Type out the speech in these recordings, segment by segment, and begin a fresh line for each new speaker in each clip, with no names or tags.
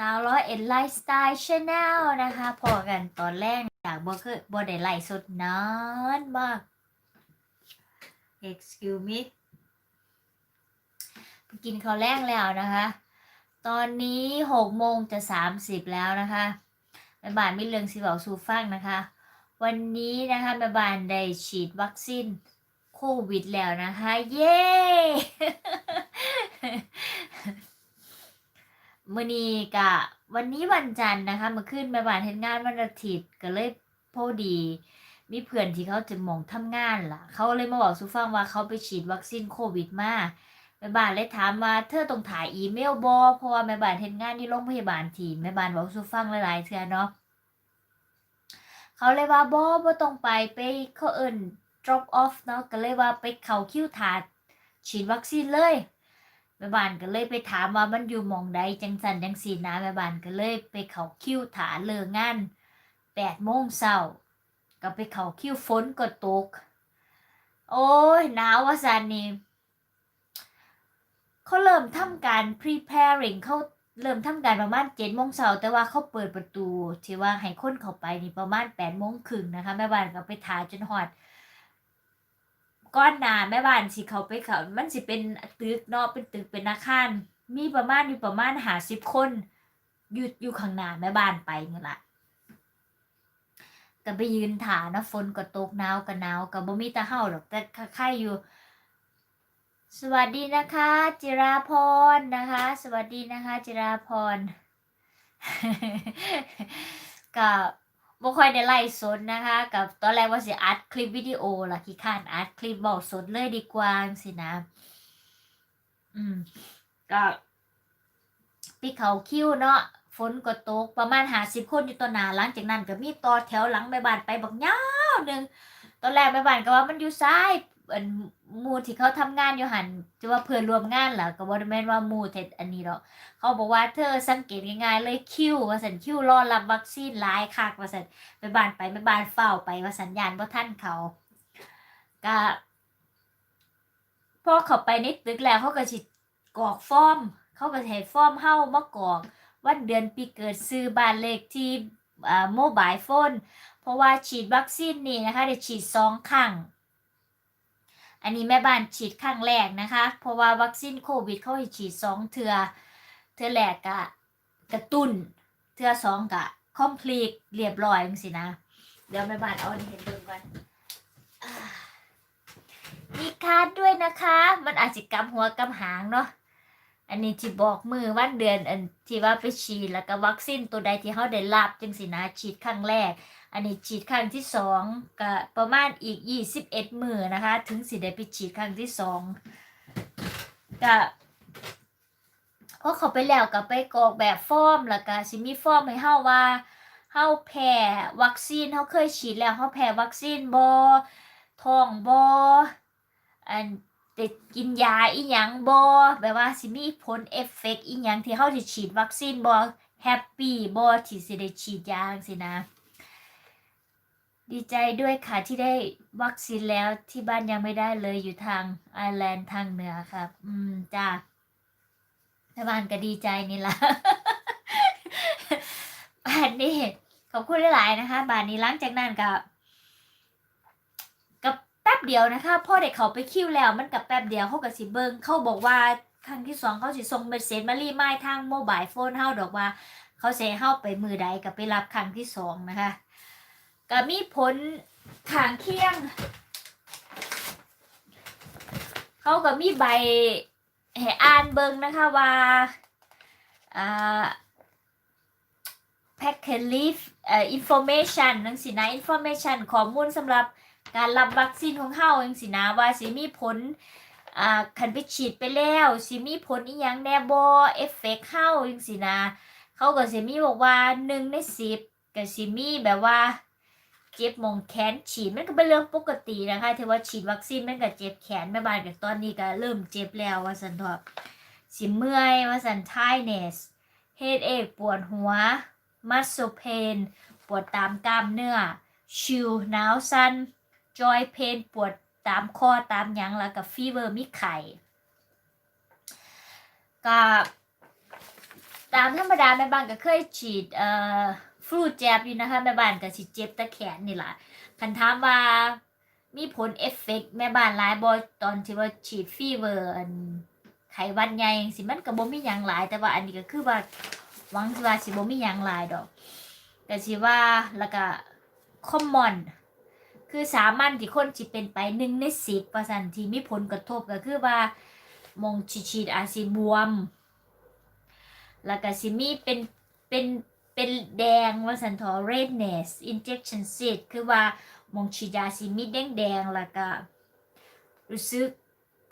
สาวร้อยเอ็ดไลฟ์สไตล์ชาแนลนะคะพอกันตอนแรกจากบ่เคยบ่ได้ไลฟ์สดนานมาก excuse me ไปกินข้าวแรงแล้วนะคะ ตอนนี้หกโมงจะสามสิบแล้วนะคะแม่บ้านมีเรืองสิบอกสูฟังนะคะ วันนี้นะคะแม่บ้านได้ฉีดวัคซีนโควิดแล้วนะคะ เย้ มื่อนี้กะวันนี้วันจันทร์นะคะมาขึ้นแม่บ้านเฮ็ดงานวันอาทิตย์ก็เลยพอดี มีเพื่อนที่เขาจะมองทำงานล่ะ เขาเลยมาบอกสุฟังว่าเขาไปฉีดวัคซีนโควิดมาแม่บ้านเลยถามว่าเธอต้องถ่ายอีเมลบอเพราะว่าแม่บ้านเฮ็ดงานที่โรงพยาบาลทีแม่บ้านบอกสุฟังหลายๆเทื่อเนาะเขาเลยว่าบอบ่ต้องไปไปเขาเอิ้น drop off เนาะก็เลยว่าไปเข้าคิวถาฉีดวัคซีนเลย แม่บ้านก็เลยไปถามว่ามันอยู่มองใดจังสันจังสีนะแม่บ้านก็เลยไปเขาคิวถาเลิกงานแปดโมงเช้าก็ไปเขาคิวฝนก็ตก โอ้ยหนาวว่าสันนี่เขาเริ่มทำการ preparing เขาเริ่มทำการประมาณเจ็ดโมงเช้าแต่ว่าเขาเปิดประตูที่ว่าให้คนเข้าไปนี่ประมาณแปดโมงครึ่งนะคะแม่บ้านก็ไปถาจนหอด ก้อนหนาแม่บ้านสิเขาไปเขามันสิเป็นตึกเนาะเป็นตึกเป็นอาคารมีประมาณอยู่ประมาณหาสิบคนอยู่อยู่ข้างหน้าแม่บ้านไปนี่ละก็ไปยืนถานะฝนก็ตกหนาวก็หนาวก็บ่มีตาเฮาหรอกแต่ใครอยู่ สวัสดีนะคะ จิราพรนะคะ สวัสดีนะคะ จิราพรก็ บ่ค่อยได้ไล่สดนะคะ กับตอนแรกว่าสิอัดคลิปวิดีโอล่ะขี้ข้านอัดคลิปบอกสดเลยดีกว่าสินะ อืม ก็พี่เขาคิวเนาะฝนก็ตกประมาณหาสิบคนอยู่ตัวหนาหลังจากนั้นก็มีต่อแถวหลังใบบานไปบักยาวหนึ่งตอนแรกใบบานก็ว่ามันอยู่ซ้าย อันหมู่ที่เขาทำงานอยู่หันจะว่าเพื่อนรวมงานเหรอก็บ่ได้แม่นว่าหมู่เท็ดอันนี้หรอกเขาบอกว่าเธอสังเกตง่ายๆเลยคิวว่าสันคิวรอรับวัคซีนหลายคักว่าสันไปบ้านไปไปบ้านเฝ้าไปว่าสัญญาณว่าท่านเขาก็พอเขาไปในตึกแล้วเขาก็สิกรอกฟอร์มเขาก็ให้ฟอร์มเฮามากรอกวันเดือนปีเกิดซื้อบ้านเลขที่อ่าโมบายโฟนเพราะว่าฉีดวัคซีนนี่นะคะได้ฉีดสองครั้ง อันนี้แม่บ้านฉีดครั้งแรกนะคะ เพราะว่าวัคซีนโควิดเขาให้ฉีดสองเทือเทือแรกกะกระตุ้นเทือสองกะคอมพลีกเรียบร้อยจังสินะ เดี๋ยวแม่บ้านเอาเห็นี้ให้เบิ่งก่อนมีคาดด้วยนะคะ มันอาจจะกำหัวกำหางเนาะ อันนี้ที่บอกมือวันเดือนอันที่ว่าไปฉีดแล้วก็วัคซีนตัวใดที่เขาได้รับจังสินะฉีดครั้งแรก อันนี้ฉีดครั้งที่สองก็ประมาณอีกยี่สิบเอ็ดมือนะคะ ถึงสิได้ไปฉีดครั้งที่สองก็พอเขาไปแล้วก็ไปกรอกแบบฟอร์มแล้วก็สิมีฟอร์มให้เฮาว่าเฮาแพ้วัคซีนเฮาเคยฉีดแล้วเฮาแพ้วัคซีนบ่ท้องบ่อัน ติดกินยาอีหยังบ่แบบว่าสิมีผลเอฟเฟกต์อีหยังที่เฮาสิฉีดวัคซีนบ่แฮปปี้บ่ที่สิได้ฉีดยาจังซี่นะ ดีใจด้วยค่ะที่ได้วัคซีนแล้วที่บ้านยังไม่ได้เลยอยู่ทางไอร์แลนด์ทางเหนือครับ อืมจ้าแม่บ้านก็ดีใจนี่ล่ะบ้านนี้ขอบคุณหลาย ๆ นะคะบ้านนี้หลังจากนั้นก็กับ แป๊บเดียวนะคะพ่อเด็กเขาไปคิวแล้วมันกับแป๊บเดียวเขากับสิเบิงเขาบอกว่าครั้งที่สองเขาสิส่งเมสเซจมารีไมายทางโมบายโฟนเฮาดอกว่า เขาเซเฮาไปมือใดกับไปรับครั้งที่สองนะคะก็มีผลขางเคียง เขาก็มีใบให้อ่านเบิงนะคะว่าอ่า packet leaf เอ่อ information นังสินะ information ข้อมูลสำหรับ การรับวัคซีนของเฮาจังสินะว่าสิมีผลอ่าคันไปฉีดไปแล้วสิมีผลอีหยังแน่บ่เอฟเฟกเฮาจังสินะเขาก็สิมีบอกว่า1ใน10ก็สิมีแบบว่าเจ็บมองแขนฉีดมันก็เป็นเรื่องปกตินะคะที่ว่าฉีดวัคซีนมันก็เจ็บแขนแม่บ้านกับตอนนี้ก็เริ่มเจ็บแล้วว่าสันทอะสิเมื่อยว่าสัน tiredness headache ปวดหัว muscle pain ปวดตามกล้ามเนื้อชิลหนาวสั่น joy pain ปวดตามคอตามยังแล้วก็ fever มีไข้ก็ตามธรรมดาแม่บ้านก็เคยฉีดเอ่อฟลูแจบอยู่นะคะแม่บ้านก็สิเจ็บตะแขนนี่แหละคันถามว่ามีผลเอฟเฟกต์แม่บ้านหลายบ่ตอนที่ว่าฉีดฟีเวอร์ไขวัดใหญ่สิมันก็บ่มีหยังหลาย แต่ว่าอันนี้ก็คือว่าหวังว่าสิบ่มีหยังหลายดอกแต่สิว่าแล้วก็คอมมอน คือสามัญที่คนจิเป็นไปหนึ่งในสิบประสันที่มีผลกระทบก็คือว่ามองฉีดฉีดอาจสิบวม แล้วก็สิมีเป็นเป็นเป็นแดงว่าสันทอ redness injection site คือว่ามองฉีดยาสิมีแดงแดงแล้วก็รู้สึก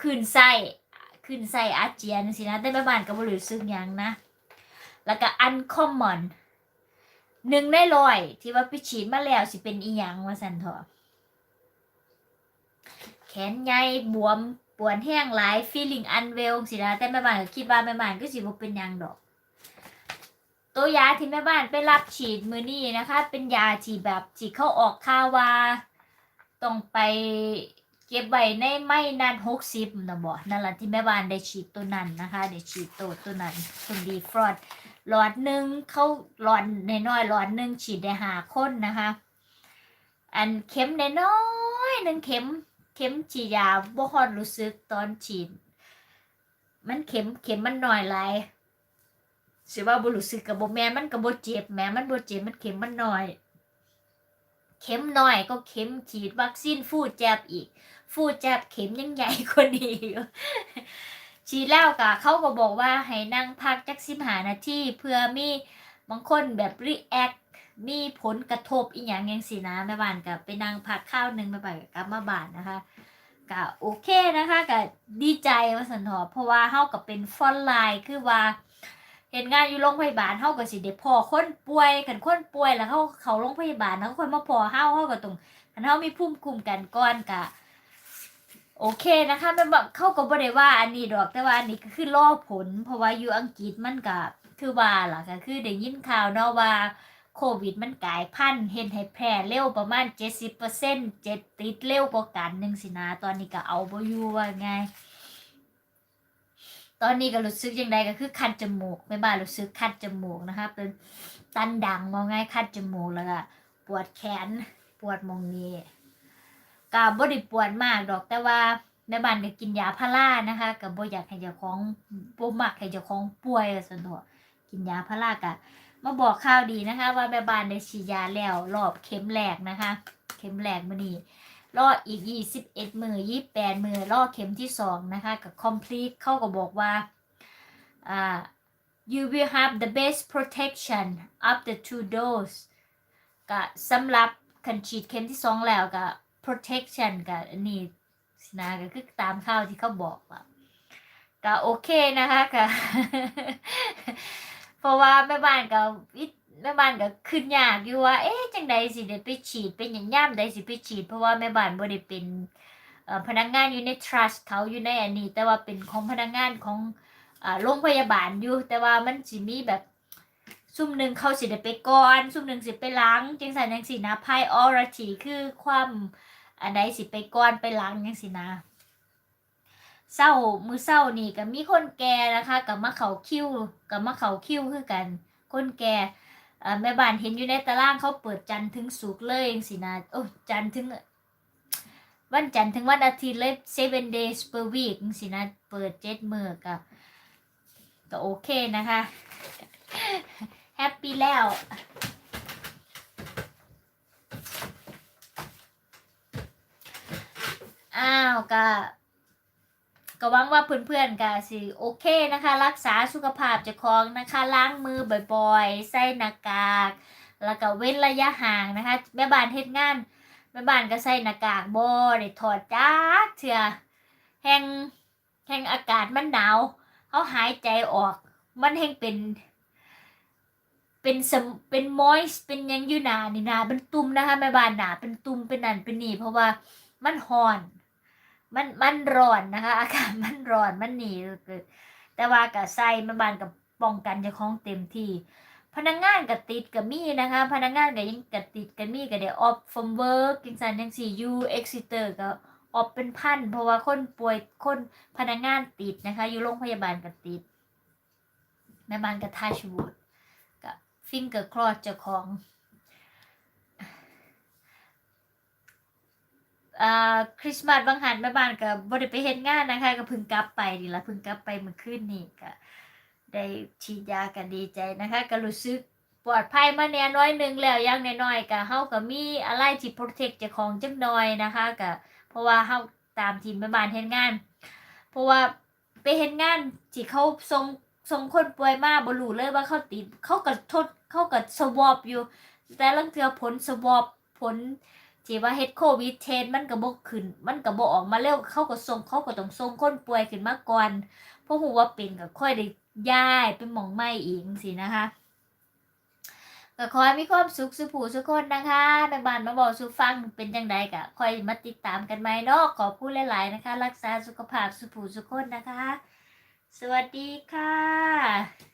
ขึ้นไส้ขึ้นไส้อาเจียนสินะแต่แม่บ้านก็บ่รู้สึกยังนะ แล้วก็ uncommon หนึ่งในร้อยที่ว่าไปฉีดมาแล้วสิเป็นอีหยังว่าสันทอ ขนใหญ่บวมปวดแห้งหลาย feeling unwell สินะแต่แม่บ้านก็คิดว่าแม่บ้านก็สิบ่เป็นยังดอก ตัวยาที่แม่บ้านไปรับฉีดมือนี้นะคะ เป็นยาที่แบบที่เข้าออกข่าวว่าต้องไปเก็บไว้ในไม่นานหกสิบนะบอกนั่นแหละที่แม่บ้านได้ฉีดตัวนั้นนะคะได้ฉีดตัวตัวนั้นคุณดีฟรอดหลอดหนึ่งเขาหลอดน้อยๆหลอดหนึ่งฉีดได้หาคนนะคะ อันเข็มน้อยหนึ่งเข็ม เข็มฉีดยาบ่ฮอดรู้สึกตอนฉีด มันเข็มเข็มมันน้อยหลายสิว่าบ่รู้สึกกับบ่แม่มันก็บ่เจ็บแม่มันบ่เจ็บมันเข็มมันน้อย เข็มน้อยก็เข็มฉีดวัคซีนฟูดแจบอีก ฟูดแจบเข็มยังใหญ่กว่านี้อยู่ฉีดแล้วก็เขาก็บอกว่าให้นั่งพักจัก15นาทีเพื่อมีบางคนแบบรีแอค มีผลกระทบอีหยังยังสินะแม่บ้านก็ไปนั่งพักข้าวหนึงแม่บ้านก็กลับมาบ้านนะคะก็โอเคนะคะก็ดีใจว่าสันทอเพราะว่าเฮาก็เป็นฟอนไลน์คือว่าเห็นงานอยู่โรงพยาบาลเฮาก็สิได้พอคนป่วยคันคนป่วยแล้วเขาเขาโรงพยาบาลแล้วคนมาพอเฮาเฮาก็ต้องคันเฮามีภูมิคุ้มกันก่อนก็โอเคนะคะแม่บอกเขาก็บ่ได้ว่าอันนี้ดอกแต่ว่าอันนี้ก็คือรอผล เพราะว่าอยู่อังกฤษมันก็คือว่าล่ะก็คือได้ยินข่าวเนาะว่า โควิดมันกลายพันธุ์เห็นให้แพร่เร็วประมาณ 70%เจ็ดติดเร็วกว่ากันหนึ่งสินะตอนนี้ก็เอาบ่อยู่ว่าไง ตอนนี้ก็รู้สึกยังไงก็คือคันจมูกไม่บ้ารู้สึกคันจมูกนะคะเป็นตันดังมองง่ายคันจมูกแล้วก็ปวดแขนปวดมองนี้ก็บ่ได้ปวดมากดอกแต่ว่าแม่บ้านก็กินยาพารานะคะก็บ่อยากให้เจ้าของบ่มักให้เจ้าของป่วยว่าซั่นเถอะกินยาพาราก็ มาบอกข่าวดีนะคะ ว่าแม่บ้านได้ฉีดยาแล้วรอบเข็มแรกนะคะ เข็มแรกมื้อนี้รออีก 21 มือ 28 มือรอเข็มที่ 2 นะคะ กับ complete เขาก็บอกว่าอ่า you will have the best protection after two dose ก็สำหรับคันฉีดเข็มที่ 2 แล้วก็ protection กับนนี้สินะก็คือตามข่าวที่เขาบอกอะก็โอเคนะคะก็ เพราะว่าแม่บ้านก็วิแม่บ้านก็ขึ้นยากอยู่ว่า เอ๊ะจังใดสิได้ไปฉีดเป็นอย่างย่ามใดสิไปฉีด เพราะว่าแม่บ้านบ่ได้เป็นพนักงานอยู่ใน trust เขาอยู่ในอันนี้ แต่ว่าเป็นของพนักงานของโรงพยาบาลอยู่แต่ว่ามันสิมีแบบซุ่มหนึ่งเขาสิได้ไปก่อน ซุ่มหนึ่งสิไปล้างจังสันจังสินะ priority คือความอันใดสิไปก่อนไปล้างจังสินะ เศร้ามือเศร้านี่ก็มีคนแก่นะคะกับมาเขาคิวกับมาเขาคิวคือกัน คนแก่แม่บ้านเห็นอยู่ในตารางเขาเปิดจันทร์ถึงศุกเลยจังสินะโอ้จันทร์ถึง วันจันทร์ถึงวันอาทิตย์เลย seven days per week สินะเปิดเจ็ดมือก็ก็โอเคนะคะแฮปปี้แล้วอ้าวก็ ก็หวังว่าเพื่อนๆก็สิโอเคนะคะ รักษาสุขภาพเจ้าของนะคะ ล้างมือบ่อยๆ ใส่หน้ากาก แล้วก็เว้นระยะห่างนะคะ แม่บ้านเฮ็ดงาน แม่บ้านก็ใส่หน้ากากบ่ได้ถอดจ้าเถื่อแห่งแห่งอากาศมันหนาวเขาหายใจออก มันแห่งเป็น เป็นสมเป็นมอยส์เป็นยังอยู่หนานี่หนาเป็นตุ่มนะคะแม่บ้านหนาเป็นตุ่มเป็นนั่นเป็นนี่เพราะว่ามันฮ้อน มันมันร้อนนะคะ อากาศมันร้อนมันหนีเกิดแต่ว่ากับใส่แม่บ้านกับป้องกันเจ้าของเต็มที่พนักงานกับติดกับมีนะคะ พนักงานกับยังกับติดกับมีกับเดี๋ยวออฟฟอมเวิร์กกินสันยังสี่ยูเอ็กซิเตอร์ก็ออฟเป็นพันเพราะว่าคนป่วยคนพนักงานติดนะคะ อยู่โรงพยาบาลกับติดแม่บ้านก็ทัชวูดกับฟิงเกอร์คลอดเจ้าของ อ่าคริสต์มาสบางหันแม่บ้านก็บ่ได้ไปเฮ็ดงานนะคะก็เพิ่งกลับไปนี่ละเพิ่งกลับไปเมื่อคืนนี่ก็ได้ฉีดยากันดีใจนะคะก็รู้สึกปลอดภัยมาแน่น้อยหนึงแล้วอย่างน้อยๆก็เฮาก็มีอะไรที่โปรเทคเจ้าของจักหน่อยนะคะก็เพราะว่าเฮาตามทีมแม่บ้านเฮ็ดงาน เพราะว่าไปเฮ็ดงานที่เขาส่งส่งคนป่วยมาบ่รู้เลยว่าเขาติดเขาก็ทดเขาก็สวอปอยู่ แต่ลังเทือผลสวอปผล ที่ว่าเฮ็ดโควิดเทสมันก็บ่ขึ้น มันก็บ่ออกมาเร็วเขาก็ส่งเขาก็ต้องส่งคนป่วยขึ้นมาก่อนเพราะฮู้ว่าเป็นก็ค่อยได้ย้ายไปหมองใหม่เองสินะคะก็ขอให้มีความสุขสุขผู้สุขคนนะคะแม่บ้านมาบอกสุฟังเป็นจังใดก็คอยมาติดตามกันใหมเนาะขอพูดหลายๆนะคะ รักษาสุขภาพสุขผู้สุขคนนะคะ สวัสดีค่ะ